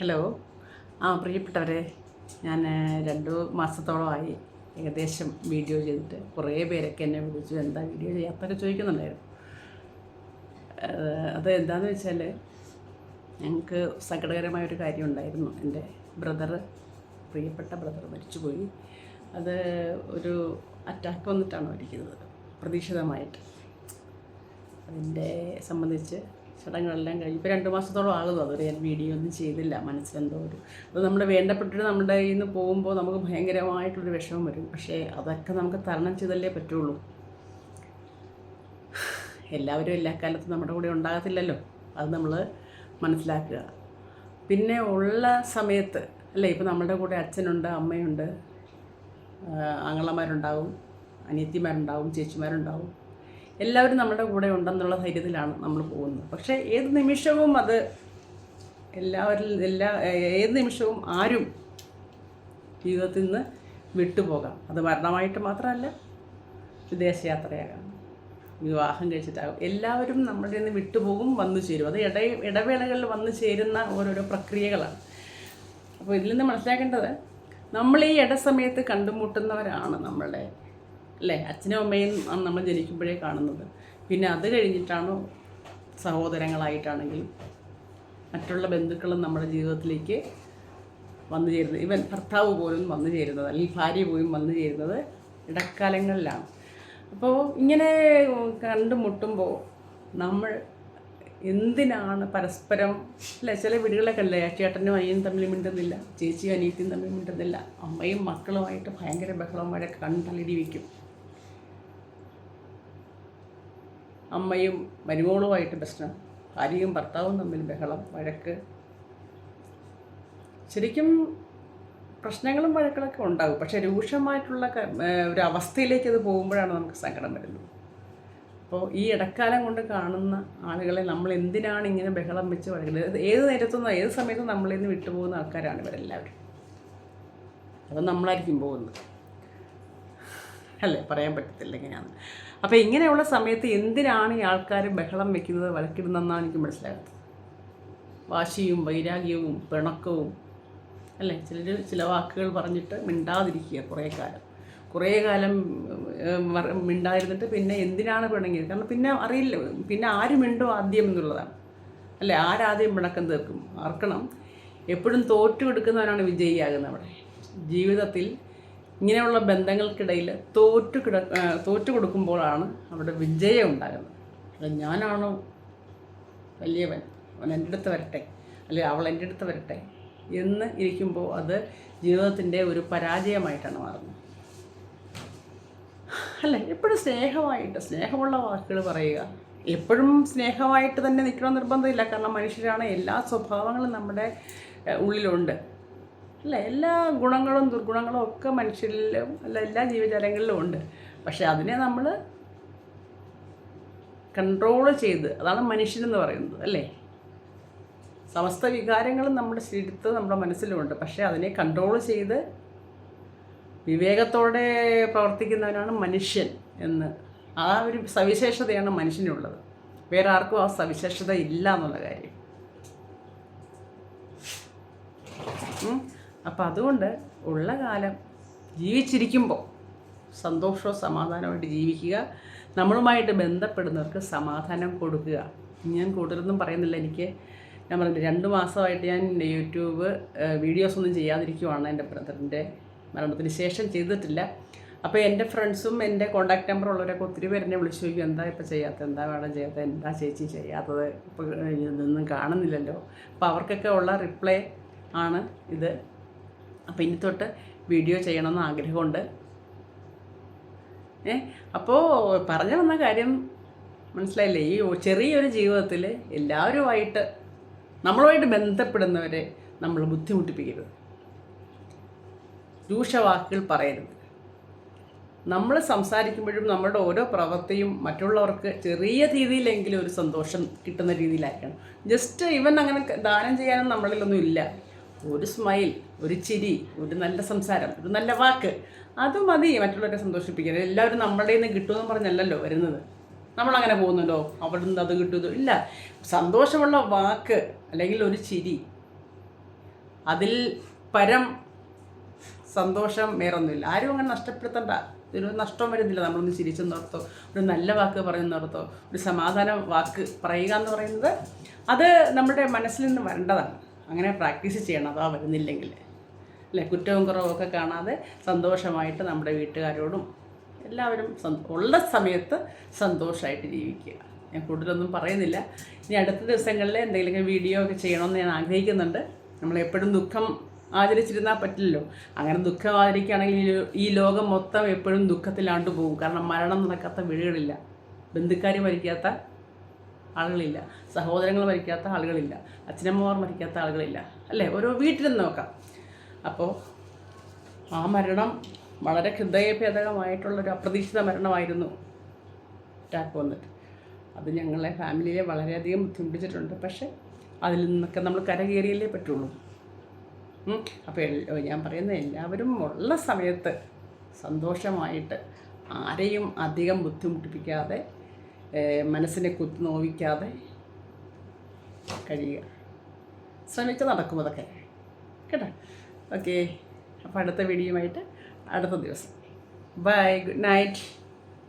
Hello. ആ പ്രിയപ്പെട്ടവരെ ഞാൻ രണ്ട് മാസത്തോളമായി ഏകദേശം വീഡിയോ ചെയ്തിട്ട് കുറേ പേരൊക്കെ എന്നെ വിളിച്ചു എന്താ വീഡിയോ ചെയ്യാത്തൊക്കെ ചോദിക്കുന്നുണ്ടായിരുന്നു. അത് എന്താണെന്ന് വെച്ചാൽ ഞങ്ങൾക്ക് സങ്കടകരമായ ഒരു കാര്യം ഉണ്ടായിരുന്നു എന്റെ ബ്രദർ പ്രിയപ്പെട്ട ബ്രദർ മരിച്ചുപോയി. അത് ഒരു അറ്റാക്ക് വന്നിട്ടാണ് മരിക്കുന്നത് പ്രതീക്ഷിതമായിട്ട്. അതിന്റെ സംബന്ധിച്ച് ചടങ്ങുകളെല്ലാം കഴിഞ്ഞ് ഇപ്പോൾ രണ്ട് മാസത്തോളം ആകുന്നു. അതുവരെ ഞാൻ വീഡിയോ ഒന്നും ചെയ്തില്ല. മനസ്സിലെന്തോ ഒരു അത് നമ്മുടെ വേണ്ടപ്പെട്ടിട്ട് നമ്മുടെ കയ്യിൽ നിന്ന് പോകുമ്പോൾ നമുക്ക് ഭയങ്കരമായിട്ടുള്ളൊരു വിഷമം വരും. പക്ഷേ അതൊക്കെ നമുക്ക് തരണം ചെയ്തല്ലേ പറ്റുള്ളൂ. എല്ലാവരും എല്ലാ കാലത്തും നമ്മുടെ കൂടെ ഉണ്ടാകത്തില്ലല്ലോ. അത് നമ്മൾ മനസ്സിലാക്കുക. പിന്നെ ഉള്ള സമയത്ത് അല്ലേ ഇപ്പോൾ നമ്മുടെ കൂടെ അച്ഛനുണ്ട് അമ്മയുണ്ട് ആങ്ങളമാരുണ്ടാവും അനിയത്തിമാരുണ്ടാവും ചേച്ചിമാരുണ്ടാവും. എല്ലാവരും നമ്മുടെ കൂടെ ഉണ്ടെന്നുള്ള ധൈര്യത്തിലാണ് നമ്മൾ പോകുന്നത്. പക്ഷേ ഏത് നിമിഷവും അത് എല്ലാവരിൽ എല്ലാ ഏത് നിമിഷവും ആരും ജീവിതത്തിൽ നിന്ന് വിട്ടുപോകാം. അത് മരണമായിട്ട് മാത്രമല്ല വിദേശയാത്രയാകാം. വിവാഹം കഴിച്ചിട്ടാകും. എല്ലാവരും നമ്മളിൽ നിന്ന് വിട്ടുപോകും വന്നു ചേരും. അത് ഇട ഇടവേളകളിൽ വന്നു ചേരുന്ന ഓരോരോ പ്രക്രിയകളാണ്. അപ്പോൾ ഇതിൽ നിന്ന് മനസ്സിലാക്കേണ്ടത് നമ്മൾ ഈ ഇടസമയത്ത് കണ്ടുമുട്ടുന്നവരാണ് നമ്മളുടെ അല്ലേ? അച്ഛനും അമ്മയും നമ്മൾ ജനിക്കുമ്പോഴേ കാണുന്നത്. പിന്നെ അത് കഴിഞ്ഞിട്ടാണ് സഹോദരങ്ങളായിട്ടാണെങ്കിലും മറ്റുള്ള ബന്ധുക്കളും നമ്മുടെ ജീവിതത്തിലേക്ക് വന്നു ചേരുന്നത്. ഇവൻ ഭർത്താവ് പോലും വന്നു ചേരുന്നത് അല്ലെങ്കിൽ ഭാര്യ പോലും വന്നു ചേരുന്നത് ഇടക്കാലങ്ങളിലാണ്. അപ്പോൾ ഇങ്ങനെ കണ്ടുമുട്ടുമ്പോൾ നമ്മൾ എന്തിനാണ് പരസ്പരം അല്ലെ? ചില വീടുകളൊക്കെ അല്ലേ? ചേട്ടനും അനിയനും തമ്മിൽ മിണ്ടുന്നില്ല ചേച്ചിയും അനിയത്തിയും തമ്മിൽ മിണ്ടുന്നില്ല. അമ്മയും മക്കളുമായിട്ട് ഭയങ്കര ബഹളവും വഴക്ക് കണ്ടലിടി വയ്ക്കും അമ്മയും മരുമോളുമായിട്ട് പ്രശ്നം ഭാര്യയും ഭർത്താവും തമ്മിൽ ബഹളം വഴക്ക്. ശരിക്കും പ്രശ്നങ്ങളും വഴക്കുകളൊക്കെ ഉണ്ടാകും. പക്ഷേ രൂക്ഷമായിട്ടുള്ള ഒരു അവസ്ഥയിലേക്ക് അത് പോകുമ്പോഴാണ് നമുക്ക് സങ്കടം വരുന്നത്. അപ്പോൾ ഈ ഇടക്കാലം കൊണ്ട് കാണുന്ന ആളുകളെ നമ്മൾ എന്തിനാണ് ഇങ്ങനെ ബഹളം വെച്ച് വഴക്കുന്നത് ഏത് നേരത്തും ഏത് സമയത്തും നമ്മളിൽ നിന്ന് വിട്ടുപോകുന്ന ആൾക്കാരാണ് ഇവരെല്ലാവരും അത് നമ്മളായിരിക്കും പോകുന്നത്. അല്ലേ? പറയാൻ പറ്റത്തില്ല എങ്ങനെയാണ് അപ്പോൾ ഇങ്ങനെയുള്ള സമയത്ത് എന്തിനാണ് ഈ ആൾക്കാർ ബഹളം വെക്കുന്നത് വഴക്കിടുന്നതെന്നാണ് എനിക്ക് മനസ്സിലാകുന്നത് വാശിയും വൈരാഗ്യവും പിണക്കവും അല്ലേ? ചിലർ ചില വാക്കുകൾ പറഞ്ഞിട്ട് മിണ്ടാതിരിക്കുക കുറേ കാലം. കുറേ കാലം മിണ്ടായിരുന്നിട്ട് പിന്നെ എന്തിനാണ് പിണങ്ങിയത്? കാരണം പിന്നെ അറിയില്ല. പിന്നെ ആര് മിണ്ടോ ആദ്യം എന്നുള്ളതാണ്. അല്ലേ? ആരാദ്യം പിണക്കം തീർക്കും? ആർക്കണം? എപ്പോഴും തോറ്റു കൊടുക്കുന്നവനാണ് വിജയിയാകുന്നത് അവിടെ. ജീവിതത്തിൽ ഇങ്ങനെയുള്ള ബന്ധങ്ങൾക്കിടയിൽ തോറ്റു കിട തോറ്റു കൊടുക്കുമ്പോഴാണ് അവിടെ വിജയം ഉണ്ടാകുന്നത്. അല്ല ഞാനാണോ? വലിയവൻ. അവൻ എന്റെ അടുത്ത് വരട്ടെ. അല്ലെ അവൾ എന്റെ അടുത്ത് വരട്ടെ എന്ന് ഇരിക്കുമ്പോൾ അത് ജീവിതത്തിന്റെ ഒരു പരാജയമായിട്ടാണ് മാറുന്നത്. അല്ല എപ്പോഴും സ്നേഹമായിട്ട് സ്നേഹമുള്ള വാക്കുകൾ പറയുക. എപ്പോഴും സ്നേഹമായിട്ട് തന്നെ നിൽക്കണം നിർബന്ധമില്ല. കാരണം മനുഷ്യരാണ് എല്ലാ സ്വഭാവങ്ങളും നമ്മുടെ ഉള്ളിലുണ്ട്. അല്ല എല്ലാ ഗുണങ്ങളും ദുർഗുണങ്ങളും ഒക്കെ മനുഷ്യരിലും അല്ല എല്ലാ ജീവജാലങ്ങളിലും ഉണ്ട്. പക്ഷെ അതിനെ നമ്മൾ കൺട്രോൾ ചെയ്ത് അതാണ് മനുഷ്യനെന്ന് പറയുന്നത് അല്ലേ? സമസ്ത വികാരങ്ങളും നമ്മുടെ ശരീരത്ത് നമ്മുടെ മനസ്സിലുമുണ്ട്. പക്ഷേ അതിനെ കൺട്രോൾ ചെയ്ത് വിവേകത്തോടെ പ്രവർത്തിക്കുന്നവനാണ് മനുഷ്യൻ എന്ന്. ആ ഒരു സവിശേഷതയാണ് മനുഷ്യനുള്ളത്. വേറെ ആർക്കും ആ സവിശേഷത ഇല്ല എന്നുള്ള കാര്യം. അപ്പം അതുകൊണ്ട് ഉള്ള കാലം ജീവിച്ചിരിക്കുമ്പോൾ സന്തോഷവും സമാധാനമായിട്ട് ജീവിക്കുക. നമ്മളുമായിട്ട് ബന്ധപ്പെടുന്നവർക്ക് സമാധാനം കൊടുക്കുക. ഞാൻ കൂടുതലൊന്നും പറയുന്നില്ല. എനിക്ക് ഞാൻ പറഞ്ഞില്ല രണ്ട് മാസമായിട്ട് ഞാൻ യൂട്യൂബ് വീഡിയോസ് ഒന്നും ചെയ്യാതിരിക്കുവാണ് എന്റെ ബ്രദറിന്റെ മരണത്തിന് ശേഷം ചെയ്തിട്ടില്ല. അപ്പോൾ എന്റെ ഫ്രണ്ട്സും എന്റെ കോൺടാക്ട് നമ്പർ ഉള്ളവരൊക്കെ ഒത്തിരി പേരെന്നെ വിളിച്ചു ചോദിക്കും എന്താ ഇപ്പോൾ ചെയ്യാത്തത്? എന്താ വേണം ചെയ്യാത്തത്? എന്താ ചേച്ചി ചെയ്യാത്തത്? ഇപ്പോൾ ഇതൊന്നും കാണുന്നില്ലല്ലോ. അപ്പോൾ അവർക്കൊക്കെ ഉള്ള റിപ്ലൈ ആണ് ഇത്. അപ്പോൾ ഇനി തൊട്ട് വീഡിയോ ചെയ്യണമെന്ന് ആഗ്രഹമുണ്ട്. ഏ അപ്പോൾ പറഞ്ഞു വന്ന കാര്യം മനസ്സിലായില്ലേ? ഈ ചെറിയൊരു ജീവിതത്തിൽ എല്ലാവരുമായിട്ട് നമ്മളുമായിട്ട് ബന്ധപ്പെടുന്നവരെ നമ്മൾ ബുദ്ധിമുട്ടിപ്പിക്കരുത്. രൂക്ഷവാക്കുകൾ പറയരുത്. നമ്മൾ സംസാരിക്കുമ്പോഴും നമ്മുടെ ഓരോ പ്രവൃത്തിയും മറ്റുള്ളവർക്ക് ചെറിയ രീതിയിലെങ്കിലും ഒരു സന്തോഷം കിട്ടുന്ന രീതിയിലായിരിക്കണം. ജസ്റ്റ് ഇവൻ അങ്ങനെ ദാനം ചെയ്യാനും നമ്മളിലൊന്നും ഇല്ല. ഒരു സ്മൈൽ ഒരു ചിരി ഒരു നല്ല സംസാരം ഒരു നല്ല വാക്ക്. അത് മതി മറ്റുള്ളവരെ സന്തോഷിപ്പിക്കാൻ. എല്ലാവരും നമ്മളുടെ നിന്ന് കിട്ടുമെന്ന് പറഞ്ഞല്ലല്ലോ വരുന്നത്. നമ്മളങ്ങനെ പോകുന്നുണ്ടോ? അവിടെ നിന്ന് അത് കിട്ടുമോ ഇല്ല. സന്തോഷമുള്ള വാക്ക് അല്ലെങ്കിൽ ഒരു ചിരി അതിൽ പരം സന്തോഷം വേറൊന്നുമില്ല. ആരും അങ്ങനെ നഷ്ടപ്പെടുത്തണ്ട. ഒരു നഷ്ടം വരുന്നില്ല. നമ്മളൊന്ന് ചിരിച്ചെന്നോർത്തോ ഒരു നല്ല വാക്ക് പറയുന്നോർത്തോ ഒരു സമാധാന വാക്ക് പറയുക എന്ന് പറയുന്നത് അത് നമ്മുടെ മനസ്സിൽ നിന്ന് വരേണ്ടതാണ്. അങ്ങനെ പ്രാക്ടീസ് ചെയ്യണം അതാ വരുന്നില്ലെങ്കിൽ. അല്ലേ? കുറ്റവും കുറവും ഒക്കെ കാണാതെ സന്തോഷമായിട്ട് നമ്മുടെ വീട്ടുകാരോടും എല്ലാവരും ഉള്ള സമയത്ത് സന്തോഷമായിട്ട് ജീവിക്കുക. ഞാൻ കൂടുതലൊന്നും പറയുന്നില്ല. ഇനി അടുത്ത ദിവസങ്ങളിൽ എന്തെങ്കിലും വീഡിയോ ഒക്കെ ചെയ്യണമെന്ന് ഞാൻ ആഗ്രഹിക്കുന്നുണ്ട്. നമ്മളെപ്പോഴും ദുഃഖം ആചരിച്ചിരുന്നാൽ പറ്റില്ലല്ലോ. അങ്ങനെ ദുഃഖം ആചരിക്കുകയാണെങ്കിൽ ഈ ലോകം മൊത്തം എപ്പോഴും ദുഃഖത്തിലാണ്ട് പോകും. കാരണം മരണം നടക്കാത്ത വീടുകളില്ല. ബന്ധുക്കാർ മരിക്കാത്ത ആളുകളില്ല. സഹോദരങ്ങൾ മരിക്കാത്ത ആളുകളില്ല. അച്ഛനമ്മമാർ മരിക്കാത്ത ആളുകളില്ല. അല്ലേ? ഓരോ വീട്ടിലും നോക്കാം. അപ്പോൾ ആ മരണം വളരെ ഹൃദയഭേദകമായിട്ടുള്ളൊരു അപ്രതീക്ഷിത മരണമായിരുന്നു അറ്റാക്ക് വന്നിട്ട് അത് ഞങ്ങളെ ഫാമിലിയെ വളരെയധികം ബുദ്ധിമുട്ടിച്ചിട്ടുണ്ട്. പക്ഷേ അതിൽ നിന്നൊക്കെ നമ്മൾ കരകയറിയല്ലേ പറ്റുള്ളൂ. അപ്പോൾ ഞാൻ പറയുന്ന എല്ലാവരും ഉള്ള സമയത്ത് സന്തോഷമായിട്ട് ആരെയും അധികം ബുദ്ധിമുട്ടിപ്പിക്കാതെ മനസ്സിനെ കുത്തി നോവിക്കാതെ കഴിയുക. ശ്രമിച്ച് നടക്കും അതൊക്കെ. കേട്ടോ? ഓക്കെ. അപ്പോൾ അടുത്ത വീഡിയോയുമായിട്ട് അടുത്ത ദിവസം. ബൈ. Good night.